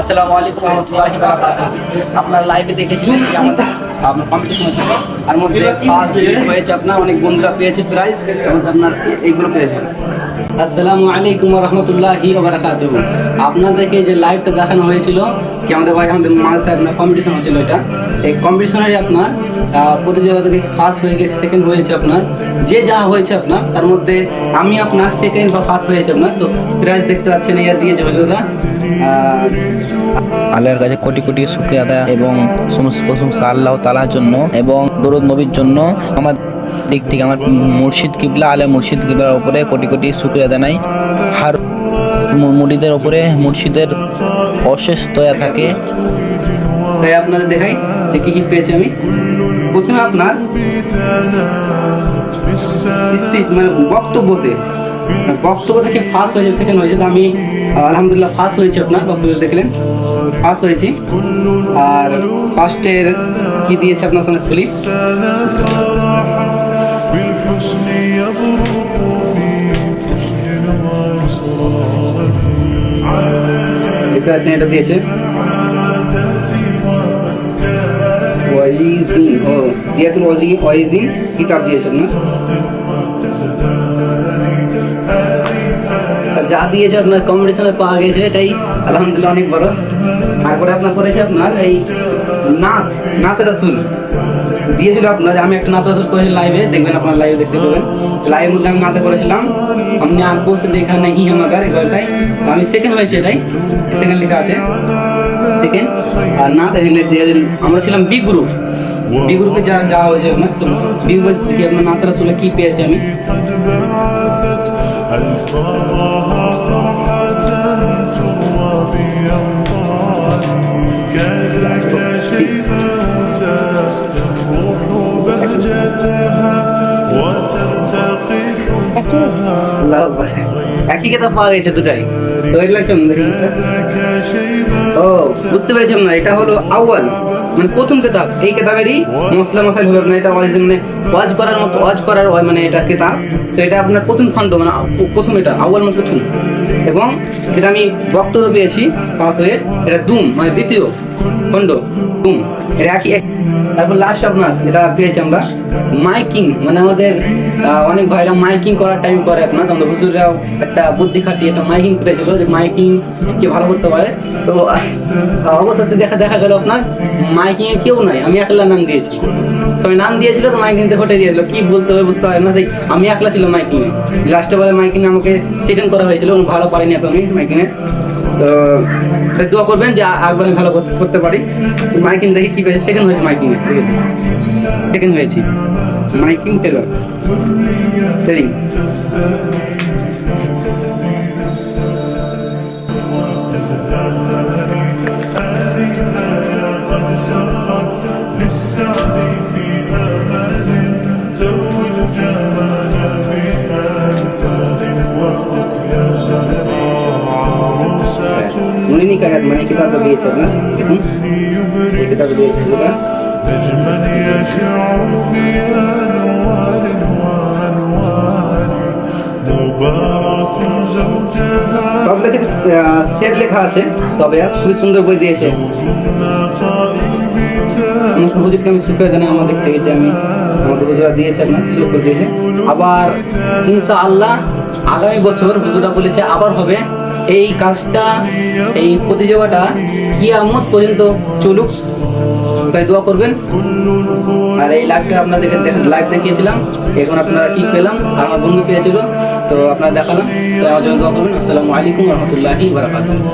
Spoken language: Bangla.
আসসালামু আলাইকুম রহমতুল্লাহি আপনার লাইভে দেখেছিলেন যে আমাদের? আপনার কম্পিটিশন ছিল আর মধ্যে ফার্স্ট হয়েছে, আপনার অনেক বন্ধুরা পেয়েছে প্রাইজ মধ্যে আপনার এইগুলো পেয়েছে। আসসালামু আলাইকুম রহমতুল্লাহি বারাকাত আপনাদেরকে যে লাইভটা দেখানো হয়েছিল, কি আমাদের ভাই আমাদের মাসে আপনার কম্পিটিশন হয়েছিল এটা। এই কম্পিটিশনের আপনার প্রতিযোগিতা থেকে ফার্স্ট হয়ে গেছে সেকেন্ড হয়েছে আপনার। যে যা হয়েছে আপনার, তার মধ্যে আমি আপনার সেকেন্ড বা ফার্স্ট হয়েছে আপনার, তো প্রাইজ দেখতে পাচ্ছেন ইয়ার দিয়েছে হুজুরা আল্লাহর কাছে কোটি কোটি শুক্রিয়া আদায় এবং সমস্ত প্রশংসা আল্লাহ তালার জন্য এবং দরুদ নবীর জন্য। আমার দিক থেকে আমার মুর্শিদ কিবলা, আলে মুর্শিদ কিবলার উপরে কোটি কোটি শুক্রিয়া জানাই। হার মুড়িদের উপরে মুর্শিদের অশেষ দয়া থাকে। তাই আপনাদের দেখাই কি কি পেয়েছি আমি। প্রথমে আপনার মানে বক্তব্যতে বক্তব্য থেকে ফার্স্ট হয়েছে সেকেন্ড হয়েছে আমি আলহামদুলিল্লাহ ফার্স্ট হয়েছি আপনার বক্তব্য দেখলেন। ফার্স্ট হয়েছি। আর ফার্স্টের কি দিয়েছে আপনার সঙ্গে তুলি এটা দিয়েছে। ওয়াইজিন ও দিয়াতুল ওয়াইজিন কিতাব দিয়েছে আপনার। যা দিয়েছে আপনার কম্পিটিশনে পাওয়া গেছে, এটাই আলহামদুলিল্লাহ অনেক বড়। তারপরে আপনার করেছে আপনার এই নাথ নাথ রাসুল। দিয়েছিল আপনার, আমি একটা নাথ রাসুল করেছি লাইভে দেখবেন আপনার লাইভে দেখতে পাবেন। লাইভের মধ্যে আমি নাতে করেছিলাম। আপনি আঁকো সে দেখা নেই আমাকে এটাই আমি সেকেন্ড হয়েছে এটাই। সেকেন্ড লেখা আছে। সেকেন্ড আর না দেখলে আমরা ছিলাম বি গ্রুপ বি গ্রুপে যা যাওয়া হয়েছে আপনার তো বি গ্রুপ আপনার নাথ রাসুলে কী পেয়েছি আমি? একই কথা পাওয়া গেছে দুটাই। তো এটা লাগছে ও, বুঝতে পেরেছিলাম না, এটা হলো আউয়াল। মানে প্রথম কেতাব, এই কেতাবেরই মশলা মশাই হবে না, এটা আমার মানে ওয়াজ করার মতো ওয়াজ করার ওয়াজ মানে এটা কেতাব তো? এটা আপনার প্রথম খণ্ড মানে প্রথম এটা, আউয়াল মানে প্রথম। এবং এটা আমি বক্তব্য পেয়েছি হয়ে, এটা দুম মানে দ্বিতীয় খণ্ড, দুম। এটা একই এক তারপর লাস্ট আপনার এটা পেয়েছি আমরা, মাইকিং মানে আমাদের অনেক ভাইরা মাইকিং করার টাইম করে আপনার। আমাদের হুজুররাও একটা বুদ্ধি খাটিয়ে একটা মাইকিং করেছিল যে মাইকিং কে ভালো করতে পারে। তো অবশেষে দেখা দেখা গেল আপনার মাইকিং এ কেউ নাই। আমি একলা নাম দিয়েছি। সবাই নাম দিয়েছিল, তো মাইকিং তে ঘটে দিয়েছিল কি বলতে হবে বুঝতে পারে না। সেই আমি একলা ছিলাম মাইকিং লাস্টে বলে মাইকিং আমাকে সেকেন্ড করা হয়েছিল। ভালো পারিনি এখন আমি মাইকিং এ। তো দোয়া করবেন যে একবার আমি ভালো করতে- পারি। মাইকিং দেখি কি পেয়েছে। সেকেন্ড হয়েছে মাইকিং এ। সেকেন্ড হয়েছি। মাইকিং টেলর মানে দিয়েছে আপনার দেখুন। এই কিতাব দিয়েছে সেট লেখা আছে, তবে খুবই সুন্দর বই দিয়েছে। আমি শুক্রিয়া জানাই, আমার দিক থেকে যে আমি আমাদের হুজুরা দিয়েছে, আপনার সুযোগ দিয়েছে। আবার ইনশা আল্লাহ আগামী বছর হুজুরা বলেছে, আবার হবে। এই কাজটা, এই প্রতিযোগিতাটা কিয়ামত পর্যন্ত চলুক। তাই দোয়া করবেন। আর এই লাইভটা আপনাদেরকে লাইভ দেখিয়েছিলাম। এখন আপনারা কি পেলাম? আর আমার বন্ধু পেয়েছিল, তো আপনারা দেখালাম। তো আমার জন্য দোয়া করবেন। আসসালামু আলাইকুম রহমতুল্লাহি বারাকাতুহ।